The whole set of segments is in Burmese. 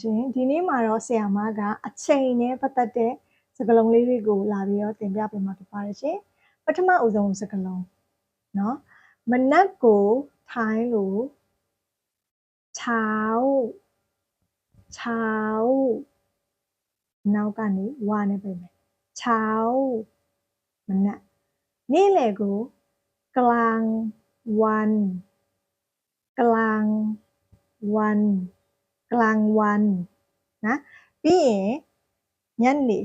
ရှင်ဒီနေ့မှာတော့ဆရာမကအချိန်နဲ့ပတ်သက်တဲ့စကားလုံးလေးတွေကိုလာပြီးတော့သင်ပြပေးမှာဖြစ်ပါတယ်ရှင်ပထမအဦးဆုံးစကားလုံးเนาะမနက်ကိုထိုင်းလို့เช้าเช้าနောက်ကနေဝါနဲ့ပြင်မယ်เช้าမနက်နေ့လယ်ကိုกลางวันกลางวัน กลางวันนะပြီးရင်ညနေ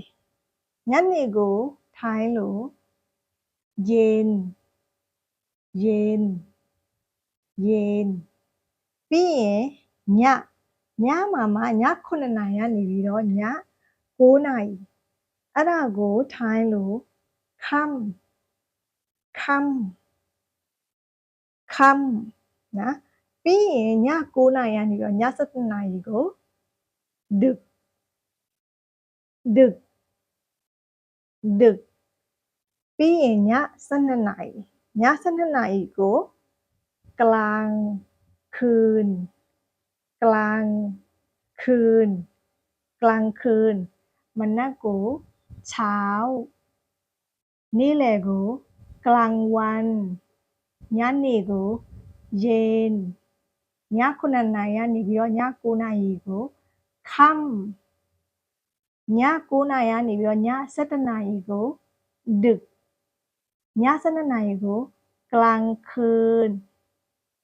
ညနေကိုထိုင်းလို့เย็นเย็นเย็นပြီးရင်ညညမှာမှည9နာရီကနေပြီးတော့ည9နာရီအဲ့ဒါကိုထိုင်းလို့ค่ำค่ำค่ำนะ ပြီးရင်ည9နာရီကနေပြီးတော့ည7နာရီကိုดึกดึกดึกပြီးရင်ည12နာရီည12နာရီကိုกลางคืน กลางคืน กลางคืนมนนักကိုเช้าနေ့လယ်ကိုกลางวันညနေကိုเย็น ည9နာရီကနေပြီးတော့ည9နာရီကိုค่ำည9နာရီကနေပြီးတော့ည7နာရီကိုดึกည7နာရီကိုกลางคืน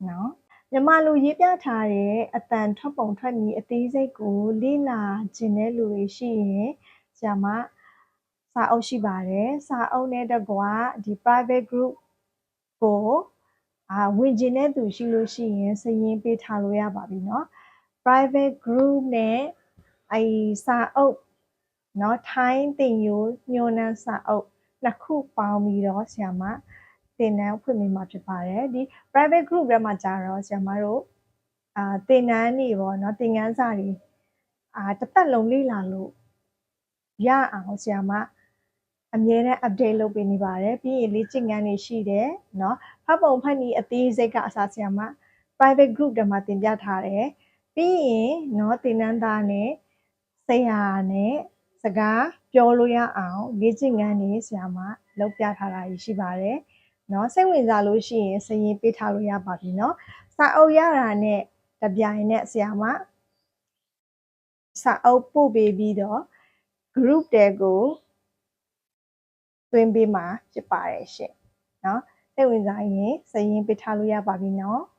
เนาะမြန်မာလူရေးပြထားတဲ့အတန်ထွက်ပုံထွက်နည်းအသေးစိတ်ကိုလေ့လာခြင်းတဲ့လူတွေရှိရင်ဆရာမစာအုပ်ရှိပါတယ်စာအုပ်နဲ့တကွာဒီ private group ကို အာဝင်ကျင်တဲ့သူရှိလို့ရှိရင်စရင်ပေးထားလို့ရပါပြီเนาะ private group နဲ့အဲစာအုပ်เนาะထိုင်းတင်ရိုးညွှန်းနှန်းစာအုပ်နှစ်ခုပေါင်းပြီးတော့ဆရာမသင်တန်းဖွင့်ပေးမှာဖြစ်ပါတယ်ဒီ private group ထဲမှာကြာတော့ဆရာမတို့အာသင်တန်းနေပေါ့เนาะသင်ခန်းစာတွေအာတစ်သက်လုံးလေ့လာလို့ရအောင်ဆရာမ အမြဲတမ်း update လုပ်ပေးနေပါတယ်ပြီးရင်လေ့ကျင့်ခန်းတွေရှိတယ်เนาะဖတ်ပုံဖတ်နည်းအသေးစိတ်ကအစားဆရာမ private group ထဲမှာသင်ပြထားတယ်ပြီးရင်เนาะသင်တန်းသားနဲ့ဆရာနဲ့စကားပြောလို့ရအောင်လေ့ကျင့်ခန်းတွေဆရာမလုပ်ပြထားတာရှိပါတယ်เนาะစိတ်ဝင်စားလို့ရှိရင်စရင်ပေးထားလို့ရပါပြီเนาะစာအုပ်ရတာနဲ့တပြိုင်နဲ့ဆရာမစာအုပ်ပို့ပေးပြီးတော့ group တဲကို သွင်းပေးမှာဖြစ်ပါတယ်ရှင်။နော်စိတ်ဝင်စားရင်စာရင်းပေးထားလို့ရပါပြီနော်။